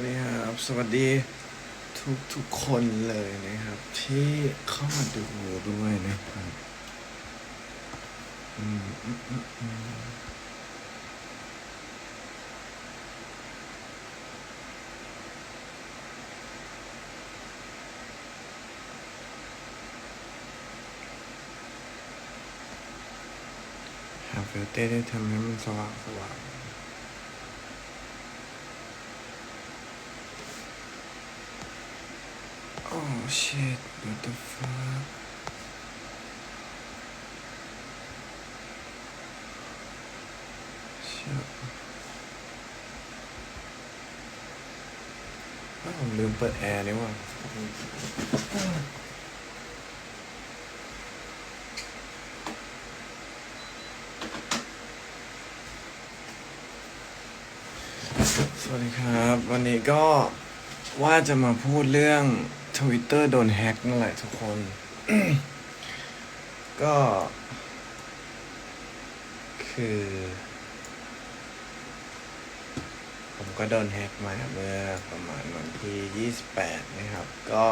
วัสดีครับ สวัสดีทุกทุกๆคนเลยนะครับ ที่เข้ามาดูด้วยนะครับอืมอืมอืมหาฟิลเตอร์ได้ทำให้มันสว่างสว่าง shit, what the fuck? Shit. อ้าวผมลืมเปิดแอร์นี่ว่าสวัสดีครับ วันนี้ก็ว่าจะมาพูดเรื่อง Twitter โดนแฮกนั่นแหละทุกคน ก็ คือ ผมก็โดนแฮกมาเมื่อประมาณวันที่28นะครับ ก็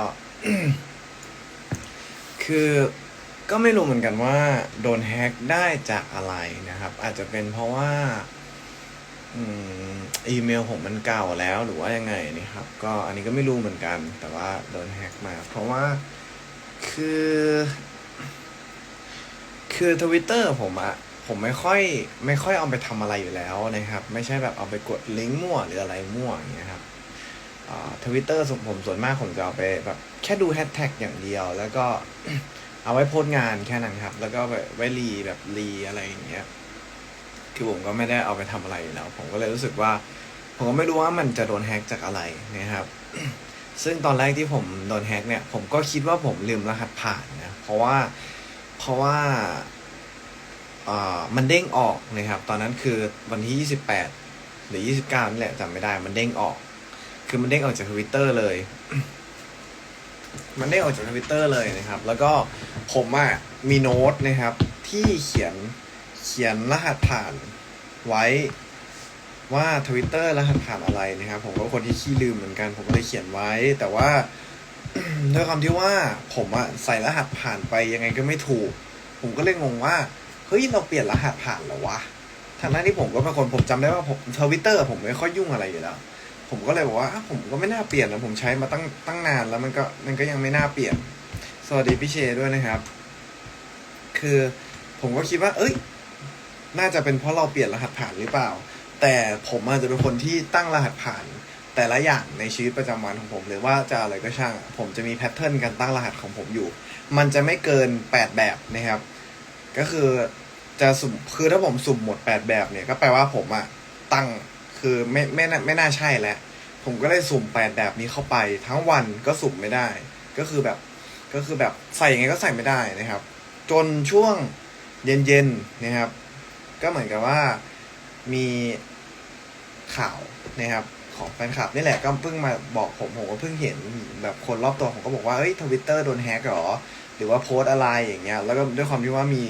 คือก็ไม่รู้เหมือนกันว่า โดนแฮกได้จากอะไรนะครับ อาจจะเป็นเพราะว่า อีเมลผมมันเก่าแล้วหรือว่ายังไงนี่ครับ ก็อันนี้ก็ไม่รู้เหมือนกัน แต่ว่าโดนแฮกมา เพราะว่าคือ คือทวิตเตอร์ผมอะผมไม่ค่อยไม่ค่อยเอาไปทำอะไรอยู่แล้วนะครับ ไม่ใช่แบบเอาไปกดลิงก์มั่วหรืออะไรมั่วอย่างเงี้ยครับทวิตเตอร์ผมส่วนมากผมจะเอาไปแบบแค่ดูแฮชแท็กอย่างเดียว แล้วก็เอาไว้โพสงานแค่นั้นครับ แล้วก็ไว้ไว้รีแบบรีอะไรอย่างเงี้ย คือผมก็ไม่ได้เอาไปทำอะไรอยู่แล้วผมก็เลยรู้สึกว่า ผมก็ไม่รู้ว่ามันจะโดนแฮ็กจากอะไรนะครับ ซึ่งตอนแรกที่ผมโดนแฮ็กเนี่ย ผมก็คิดว่าผมลืมรหัสผ่านนะเพราะว่าเพราะว่าอ่ามันเด้งออกนะครับ ตอนนั้นคือวันที่ 28 หรือ 29นี่แหละจำไม่ได้ มันเด้งออก คือมันเด้งออกจากทวิตเตอร์เลย มันเด้งออกจากทวิตเตอร์เลยนะครับ แล้วก็ผมอะมีโน้ตนะครับ ที่เขียน เขียนรหัสผ่านไว้ว่าทวิตเตอร์รหัสผ่านอะไรนะครับ ผมก็คนที่ขี้ลืมเหมือนกันผมก็เลยเขียนไว้ แต่ว่าด้วยความที่ว่าผมอะใส่รหัสผ่านไปยังไงก็ไม่ถูก ผมก็เลยงงว่าเฮ้ยเราเปลี่ยนรหัสผ่านแล้ววะทางนั้นที่ผมก็เป็นคนผมจำได้ว่าผมทวิตเตอร์ผมไม่ค่อยยุ่งอะไรอยู่แล้ว ผมก็เลยบอกว่าผมก็ไม่น่าเปลี่ยนนะผมใช้มาตั้งตั้งนานแล้วมันก็มันก็ยังไม่น่าเปลี่ยน สวัสดีพี่เชด้วยนะครับ คือผมก็คิดว่า เอ้ย น่าจะเป็นเพราะเราเปลี่ยนรหัสผ่านหรือเปล่า แต่ผมอาจจะเป็นคนที่ตั้งรหัสผ่าน แต่ละอย่างในชีวิตประจำวันของผมหรือว่าจะอะไรก็ช่าง ผมจะมีแพทเทิร์นการตั้งรหัสของผมอยู่ มันจะไม่เกินแปดแบบนะครับ ก็คือจะสุ่มคือถ้าผมสุ่มหมดแปดแบบเนี่ยก็แปลว่าผมอะตั้งคือไม่ไม่น่าไม่น่าใช่แล้วผมก็เลยสุ่มแปดแบบนี้เข้าไป ทั้งวันก็สุ่มไม่ได้ ก็คือแบบก็คือแบบใส่ยังไงก็ใส่ไม่ได้นะครับ จนช่วงเย็นๆนะครับ ก็เหมือนกับว่ามีข่าวนะครับของแฟนคลับนี่แหละก็เพิ่งมาบอกผมผมก็เพิ่งเห็นแบบคนรอบตัวผมก็บอกว่าเอ้ยทวิตเตอร์โดนแฮกเหรอ หรือว่าโพสต์อะไรอย่างเงี้ยแล้วก็ด้วยความที่ว่ามี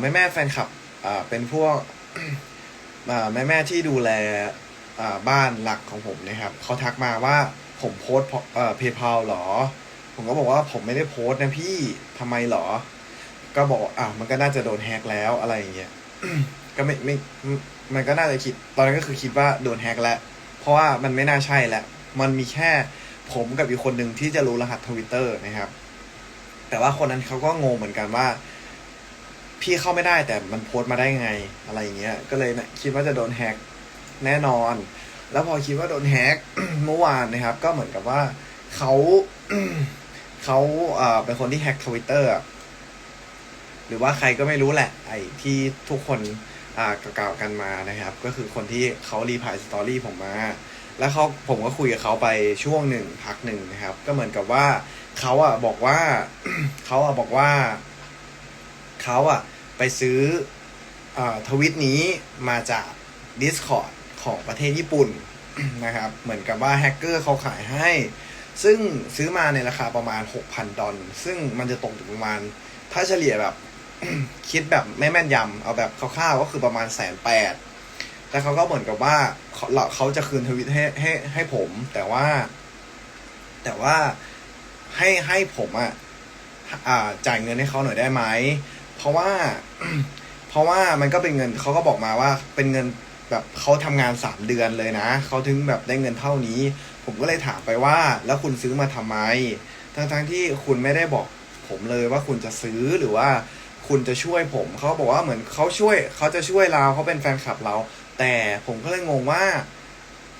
แม่แม่แฟนคลับเป็นพวกแม่แม่ที่ดูแลบ้านหลักของผมนะครับเขาทักมาว่าผมโพสเพย์เพาหรอ ผมก็บอกว่าผมไม่ได้โพสต์นะพี่ทำไมหรอ ก็บอกอะมันก็น่าจะโดนแฮกแล้วอะไรอย่างเงี้ย ก็ไม่ไม่มันก็น่าจะคิด ตอนนั้นก็คือคิดว่าโดนแฮกแล้ว เพราะว่ามันไม่น่าใช่แล้ว มันมีแค่ผมกับอีกคนหนึ่งที่จะรู้รหัสทวิตเตอร์นะครับ แต่ว่าคนนั้นเขาก็งงเหมือนกันว่า พี่เข้าไม่ได้แต่มันโพสต์มาได้ไงอะไรอย่างเงี้ย ก็เลยนะคิดว่าจะโดนแฮกแน่นอน แล้วพอคิดว่าโดนแฮกเมื่อวานนะครับ ก็เหมือนกับว่าเขาเขาเอ่อเป็นคนที่แฮกทวิตเตอร์ หรือว่าใครก็ไม่รู้แหละไอ้ที่ทุกคนอ่ากล่าวกันมานะครับ ก็คือคนที่เขารีพายสตอรี่ผมมา แล้วเขาผมก็คุยกับเขาไปช่วงหนึ่งพักหนึ่งนะครับ ก็เหมือนกับว่าเขาอะบอกว่าเขาอะบอกว่าเขาอะไปซื้ออทวิตนี้มาจาก Discord ของประเทศญี่ปุ่นนะครับ เหมือนกับว่าแฮกเกอร์เขาขายให้ ซึ่งซื้อมาในราคาประมาณ 6,000 ดอลซึ่งมันจะตกถึงประมาณ ถ้าเฉลี่ยแบบ คิดแบบไม่แม่นยำเอาแบบคร่าวๆก็คือประมาณแสนแปดแล้วเขาก็เหมือนกับว่าเขาเขาจะคืนทวิตให้ให้ให้ผม แต่ว่า แต่ว่าให้ให้ผมอะอ่าจ่ายเงินให้เขาหน่อยได้ไหมเพราะว่า เพราะว่ามันก็เป็นเงินเขาก็บอกมาว่าเป็นเงินแบบเขาทำงานสามเดือนเลยนะเขาถึงแบบได้เงินเท่านี้ ผมก็เลยถามไปว่า แล้วคุณซื้อมาทำไม ทั้งทั้งที่คุณไม่ได้บอกผมเลยว่าคุณจะซื้อหรือว่า คุณจะช่วยผม เขาบอกว่าเหมือนเขาช่วยเขาจะช่วยเราเขาเป็นแฟนคลับเรา แต่ผมก็เลยงงว่า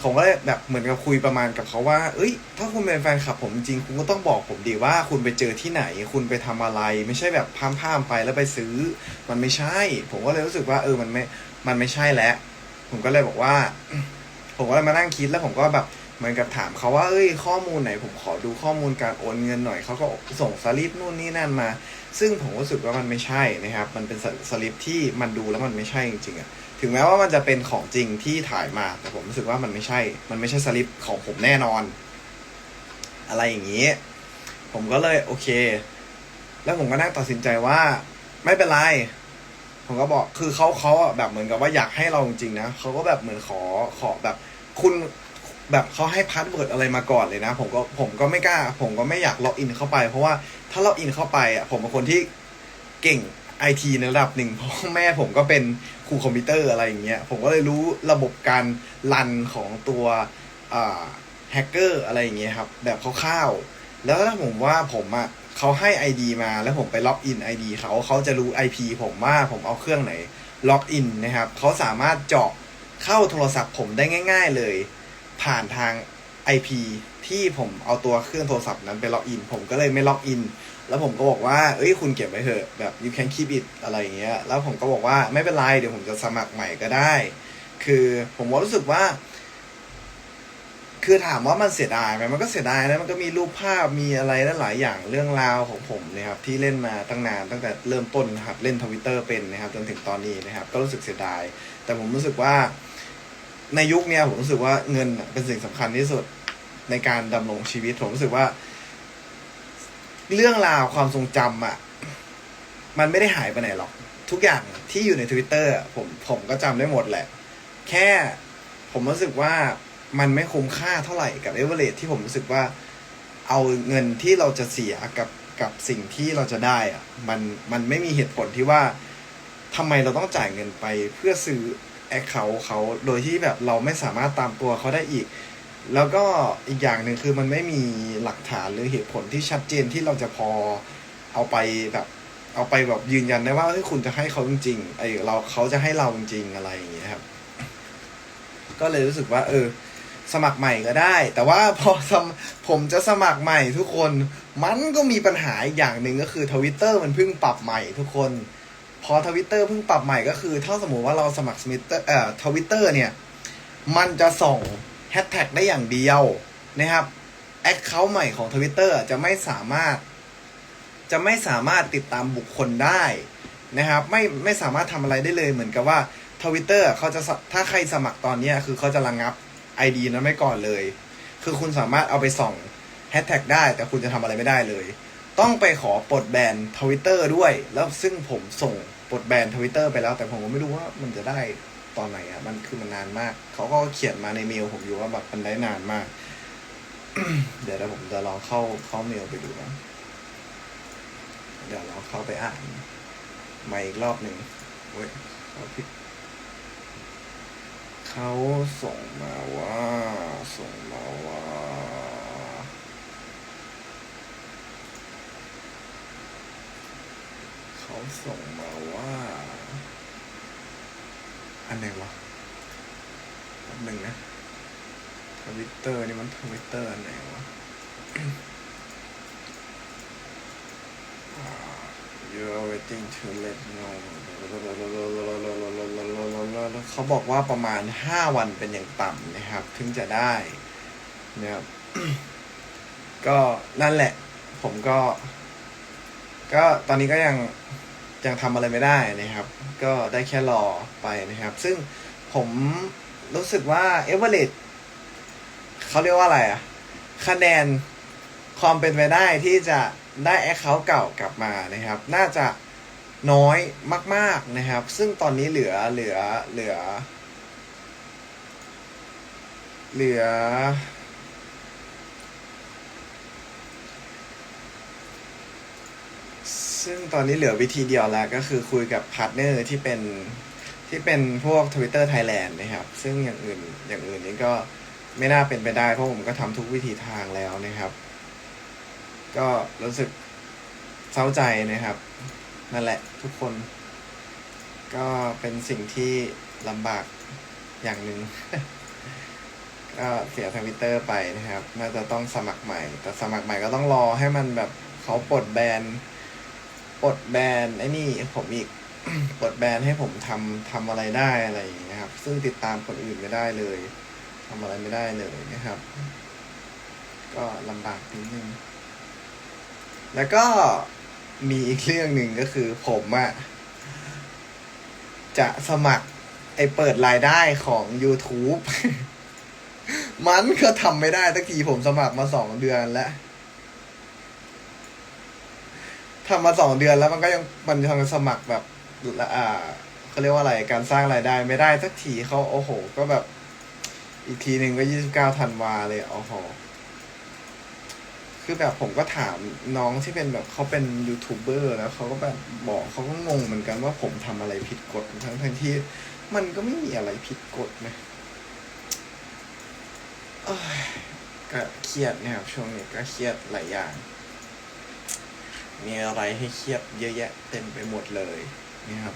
ผมก็เลยแบบเหมือนกับคุยประมาณกับเขาว่า เอ้ย ถ้าคุณเป็นแฟนคลับผมจริงคุณก็ต้องบอกผมดีว่า คุณไปเจอที่ไหน คุณไปทำอะไร ไม่ใช่แบบพามพามไปแล้วไปซื้อ มันไม่ใช่ ผมก็เลยรู้สึกว่า เออมันไม่ มันไม่ใช่แล้ว ผมก็เลยบอกว่า ผมก็เลยมานั่งคิดแล้วผมก็แบบ เหมือนกับถามเขาว่าเอ้ยข้อมูลไหนผมขอดูข้อมูลการโอนเงินหน่อยเขาก็ส่งสลิปนู่นนี่นั่นมา ซึ่งผมรู้สึกว่ามันไม่ใช่นะครับ มันเป็นสสลิปที่มันดูแล้วมันไม่ใช่จริงๆอะถึงแม้ว่ามันจะเป็นของจริงที่ถ่ายมา แต่ผมรู้สึกว่ามันไม่ใช่ มันไม่ใช่สลิปของผมแน่นอน อะไรอย่างนี้ ผมก็เลยโอเค แล้วผมก็นั่งตัดสินใจว่า ไม่เป็นไรผมก็บอกคือเขาเขาแบบเหมือนกับว่าอยากให้เราจริงๆนะเขาก็แบบเหมือนขอขอแบบ คุณ แบบเขาให้พาสเวิร์ดอะไรมาก่อนเลยนะ ผมก็ผมก็ไม่กล้า ผมก็ไม่อยากล็อกอินเข้าไป เพราะว่าถ้าล็อกอินเข้าไปอะผมเป็นคนที่เก่งไอทีในระดับหนึ่งเพราะแม่ผมก็เป็นครูคอมพิวเตอร์อะไรอย่างเงี้ยผมก็เลยรู้ระบบการรันของตัวแฮกเกอร์อะไรอย่างเงี้ยครับ แบบคร่าวๆแล้วถ้าผมว่าผมอะเขาให้ ID มาแล้วผมไปล็อกอิน ID เขาเขาจะรู้ IP ผมว่าผมเอาเครื่องไหนล็อกอินนะครับเขาสามารถเจาะเข้าโทรศัพท์ผมได้ง่าย ๆ เลย ผ่านทาง IP ที่ผมเอาตัวเครื่องโทรศัพท์นั้นไปล็อกอิน ผมก็เลยไม่ล็อกอิน แล้วผมก็บอกว่า เอ้ยคุณเก็บไว้เถอะแบบ you can keep it อะไรอย่างเงี้ย แล้วผมก็บอกว่าไม่เป็นไร เดี๋ยวผมจะสมัครใหม่ก็ได้ คือผมว่ารู้สึกว่า คือถามว่ามันเสียดายไหมมันก็เสียดายนะ มันก็มีรูปภาพ มีอะไรหลายอย่างเรื่องราวของผมนะครับ ที่เล่นมาตั้งนาน ตั้งแต่เริ่มต้นนะครับ เล่นทวิตเตอร์เป็นนะครับ จนถึงตอนนี้นะครับ ก็รู้สึกเสียดาย แต่ผมรู้สึกว่า ในยุคเนี้ยผมรู้สึกว่าเงินเป็นสิ่งสำคัญที่สุดในการดำรงชีวิตผมรู้สึกว่า เรื่องราวความทรงจำอะ มันไม่ได้หายไปไหนหรอก ทุกอย่างที่อยู่ในทวิตเตอร์ผมผมก็จำได้หมดแหละ แค่ผมรู้สึกว่ามันไม่คุ้มค่าเท่าไหร่กับเอเวอเรสที่ผมรู้สึกว่า เอาเงินที่เราจะเสียกับกับสิ่งที่เราจะได้อะมันมันไม่มีเหตุผลที่ว่าทำไมเราต้องจ่ายเงินไปเพื่อซื้อ แอคเคาท์เขาโดยที่แบบเราไม่สามารถตามตัวเขาได้อีก แล้วก็อีกอย่างหนึ่งคือมันไม่มีหลักฐานหรือเหตุผลที่ชัดเจนที่เราจะพอเอาไปแบบเอาไปแบบยืนยันได้ว่าเฮ้ยคุณจะให้เขาจริงๆไอเราเขาจะให้เราจริงๆอะไรอย่างเงี้ยครับ ก็เลยรู้สึกว่า เออ สมัครใหม่ก็ได้ แต่ว่าพอสมผมจะสมัครใหม่ทุกคน มันก็มีปัญหาอีกอย่างหนึ่งก็คือทวิตเตอร์มันเพิ่งปรับใหม่ทุกคน อทวิตเตอร์เพิ่งปรับใหม่ก็คือ ถ้าสมมติว่าเราสมัครสมิเตอร์เอ่อทวิตเตอร์เนี่ย มันจะส่งแฮชแท็กได้อย่างเดียวนะครับแอคเคาท์ใหม่ของทวิตเตอร์จะไม่สามารถ จะไม่สามารถติดตามบุคคลได้นะครับ ไม่ไม่สามารถทำอะไรได้เลยเหมือนกับว่าทวิตเตอร์เขาจะถ้าใครสมัครตอนนี้คือเขาจะระงงับ ID นั้นไม่ก่อนเลย คือคุณสามารถเอาไปส่องแฮชแท็กได้ แต่คุณจะทำอะไรไม่ได้เลย ต้องไปขอปลดแบนทวิตเตอร์ด้วย แล้วซึ่งผมส่ง ปลดแบนทวิตเตอร์ไปแล้ว แต่ผมก็ไม่รู้ว่ามันจะได้ตอนไหนอะมันคือมันนานมาก เขาก็เขียนมาในเมลผมอยู่ว่าแบบมันได้นานมาก เดี๋ยวเดี๋ยวผมจะลองเข้าเข้าเมลไปดูนะเดี๋ยวเราเข้าไปอ่านใหม่อีกรอบหนึ่งโอ้ยเขาผิดเขาส่งมาว่า ส่งมาว่า เขา ส่งมาว่า อันไหนวะแป๊บหนึ่งนะทวิตเตอร์นี่มันทวิตเตอร์อันไหนวะ You're waiting to let know เขาบอกว่าประมาณห้าวันเป็นอย่างต่ำนะครับ ถึงจะได้นะครับก็นั่นแหละ ผมก็ ก็ตอนนี้ก็ยัง ยังทำอะไรไม่ได้นะครับ ก็ได้แค่รอไปนะครับ ซึ่งผมรู้สึกว่าเอเวอร์เรสเขาเรียกว่าอะไรอะคะแนนความเป็นไปได้ที่จะได้แอคเคาท์เก่ากลับมานะครับ น่าจะน้อยมากๆนะครับ ซึ่งตอนนี้เหลือเหลือเหลือ เหลือ ซึ่งตอนนี้เหลือวิธีเดียวแล้วก็คือคุยกับพาร์ทเนอร์ที่เป็นที่เป็นพวก Twitter Thailand นะครับ ซึ่งอย่างอื่นอย่างอื่นนี้ก็ไม่น่าเป็นไปได้เพราะผมก็ทำทุกวิธีทางแล้วนะครับ ก็รู้สึกเศร้าใจนะครับ นั่นแหละทุกคน ก็เป็นสิ่งที่ลำบากอย่างหนึ่งก็เสียทวิตเตอร์ไปนะครับ น่าจะต้องสมัครใหม่ แต่สมัครใหม่ก็ต้องรอให้มันแบบเขาปลดแบน ปลดแบนไอ้นี่ผมอีกปลดแบนให้ผมทำทำอะไรได้อะไรอย่างเงี้ยครับ ซึ่งติดตามคนอื่นไม่ได้เลยทำอะไรไม่ได้เลยนะครับ ก็ลำบากนิดนึงแล้วก็มีอีกเรื่องหนึ่งก็คือผมอะจะสมัครไอเปิดรายได้ของ YouTube มันก็ทำไม่ได้ตักทีผมสมัครมาสองเดือนแล้ว ทำมาสองเดือนแล้วมันก็ยังมันยังสมัครแบบอ่าเขาเรียกว่าอะไรการสร้างรายได้ไม่ได้สักทีเขาโอ้โห ก็แบบ อีกทีหนึ่งก็ยี่สิบเก้าธันวาเลยโอ้โหคือแบบผมก็ถามน้องที่เป็นแบบเขาเป็นยูทูบเบอร์แล้วเขาก็แบบบอกเขาก็งงเหมือนกันว่าผมทำอะไรผิดกฎทั้งทั้งที่ มันก็ไม่มีอะไรผิดกฎนะเอ้ยก็เครียดนะครับช่วงนี้ก็เครียดหลายอย่าง มีอะไรให้เครียดเยอะแยะเต็มไปหมดเลยนะครับ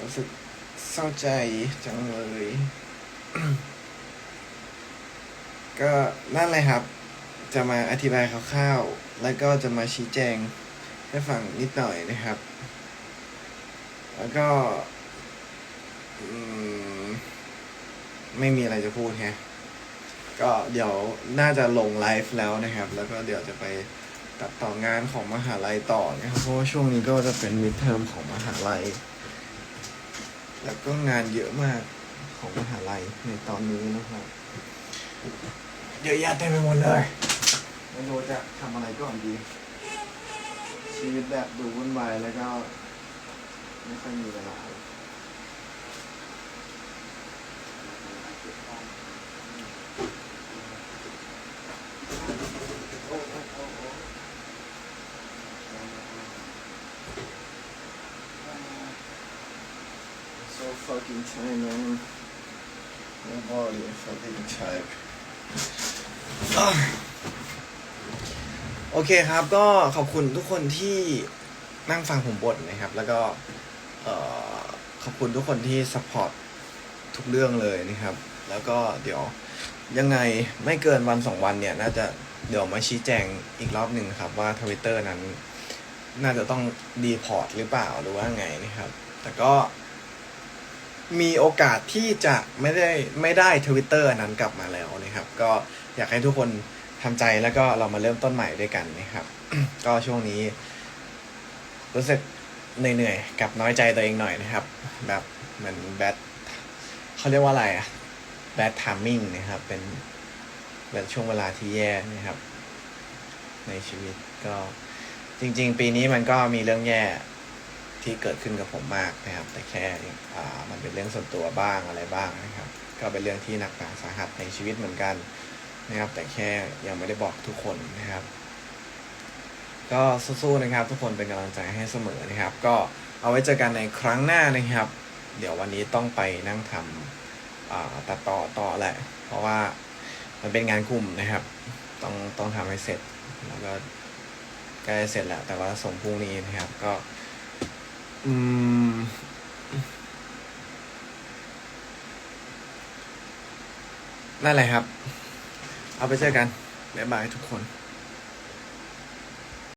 รู้สึกเศร้าใจจังเลย ก็นั่นเลยครับ จะมาอธิบายคร่าวๆ แล้วก็จะมาชี้แจงให้ฟังนิดหน่อยนะครับ แล้วก็อืมไม่มีอะไรจะพูดแฮะก็เดี๋ยวน่าจะลงไลฟ์แล้วนะครับ แล้วก็เดี๋ยวจะไป ตัดต่องานของมหาลัยต่อนะครับเพราะว่าช่วงนี้ก็จะเป็นมิดเทอมของมหาลัย แล้วก็งานเยอะมากของมหาลัยในตอนนี้นะครับเยอะแยะเต็มไปหมดเลยไม่รู้จะทำอะไรก่อนดี ชีวิตแบบดูวุ่นวายแล้วก็ ไม่ค่อยมีเวลา So fucking tired, man. Nobody fucking tired. โอเคครับก็ขอบคุณทุกคนที่นั่งฟังผมบ่นนะครับ แล้วก็ขอบคุณทุกคนที่ซัพพอร์ตทุกเรื่องเลยนะครับ แล้วก็เดี๋ยวยังไงไม่เกินวันสองวันเนี่ย น่าจะเดี๋ยวมาชี้แจงอีกรอบหนึ่งครับว่าทวิตเตอร์นั้น น่าจะต้องดีพอร์ตหรือเปล่าหรือว่าไงนะครับ แต่ก็ มีโอกาสที่จะไม่ได้ไม่ได้ทวิตเตอร์นั้นกลับมาแล้วนะครับ ก็อยากให้ทุกคนทำใจแล้วก็เรามาเริ่มต้นใหม่ด้วยกันนะครับ ก็ช่วงนี้ รู้สึกเหนื่อยๆกับน้อยใจตัวเองหน่อยนะครับ แบบเหมือนแบทเขาเรียกว่าอะไรอะแบททามมิ่งนะครับ เป็นเป็นช่วงเวลาที่แย่นะครับ ในชีวิตก็จริง ๆ ปีนี้มันก็มีเรื่องแย่ ที่เกิดขึ้นกับผมมากนะครับ แต่แค่อ่ามันเป็นเรื่องส่วนตัวบ้างอะไรบ้างนะครับ ก็เป็นเรื่องที่หนักหนาสาหัสในชีวิตเหมือนกันนะครับ แต่แค่ยังไม่ได้บอกทุกคนนะครับ ก็สู้ๆนะครับ ทุกคนเป็นกำลังใจให้เสมอนะครับ ก็เอาไว้เจอกันในครั้งหน้านะครับ เดี๋ยววันนี้ต้องไปนั่งทำอ่าตัดต่อต่อแหละ เพราะว่ามันเป็นงานกลุ่มนะครับ ต้องต้องทำให้เสร็จแล้วก็ใกล้เสร็จแล้วแต่ว่าส่งพรุ่งนี้นะครับก็ อืม นั่นแหละครับ เอาไปเจอกันบ๊ายบายทุกคน